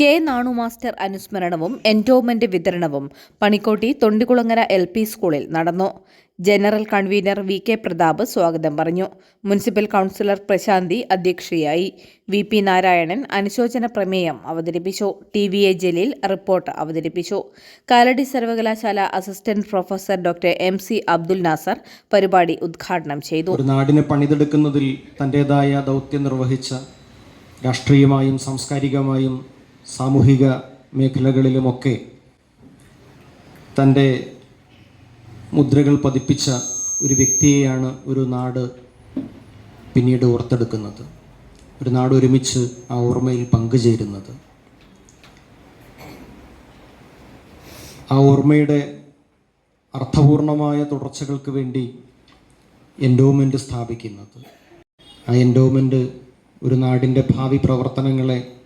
K Nanu master അനുസ്മരണവും endowment വിതരണവും Panikkotti Thondikulangara L P സ്കൂളിൽ നടന്നു. General convener V K Pratap സ്വാഗതം പറഞ്ഞു. മുനിസിപ്പൽ കൗൺസിലർ പ്രശാന്തി അധ്യക്ഷയായി. വി പി നാരായണൻ അനുശോചന പ്രമേയം അവതരിപ്പിച്ചു. T V A Jaleel report അവതരിപ്പിച്ചു. കാലടി സർവകലാശാല assistant professor doctor M C Abdul Nasar പരിപാടി ഉദ്ഘാടനം ചെയ്തു. നാടിനെ പണിതെടുക്കുന്നതിൽ തന്റേതായ ദൗത്യം നിർവഹിച്ച രാഷ്ട്രീയമായും സാംസ്കാരികമായും സാമൂഹിക മേഖലകളിലുമൊക്കെ തന്റെ മുദ്രകൾ പതിപ്പിച്ച ഒരു വ്യക്തിയെയാണ് ഒരു നാട് പിന്നീട് ഓർത്തെടുക്കുന്നത്. ഒരു നാട് ഒരുമിച്ച് ആ ഓർമ്മയിൽ പങ്കുചേരുന്നത്. ആ ഓർമ്മയുടെ അർത്ഥപൂർണമായ തുടർച്ചകൾക്ക് വേണ്ടി എൻഡോമെന്റ് സ്ഥാപിക്കുന്നത്. ആ എൻഡോമെന്റ് ഒരു നാടിന്റെ ഭാവി പ്രവർത്തനങ്ങളെ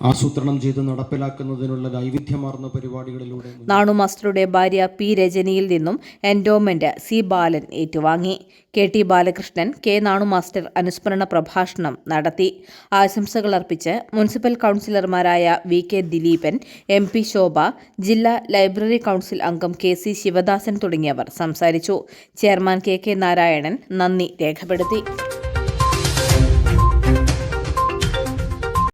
ആസൂത്രണം ചെയ്ത് നടപ്പിലാക്കുന്നതിനുള്ള വൈവിധ്യമാർന്ന പരിപാടികളിലൂടെ നാണു മാസ്റ്ററുടെ ഭാര്യ പി രജനിയിൽ നിന്നും എൻഡോമെന്റ് സി ബാലൻ ഏറ്റുവാങ്ങി. K T Balakrishnan K Nanu master അനുസ്മരണ പ്രഭാഷണം നടത്തി. ആശംസകൾ അർപ്പിച്ച് മുനിസിപ്പൽ കൗൺസിലർമാരായ V K Dileepan M P Shobha ജില്ലാ ലൈബ്രറി കൗൺസിൽ അംഗം കെ സി ശിവദാസൻ തുടങ്ങിയവർ സംസാരിച്ചു. ചെയർമാൻ കെ കെ നാരായണൻ നന്ദി രേഖപ്പെടുത്തി.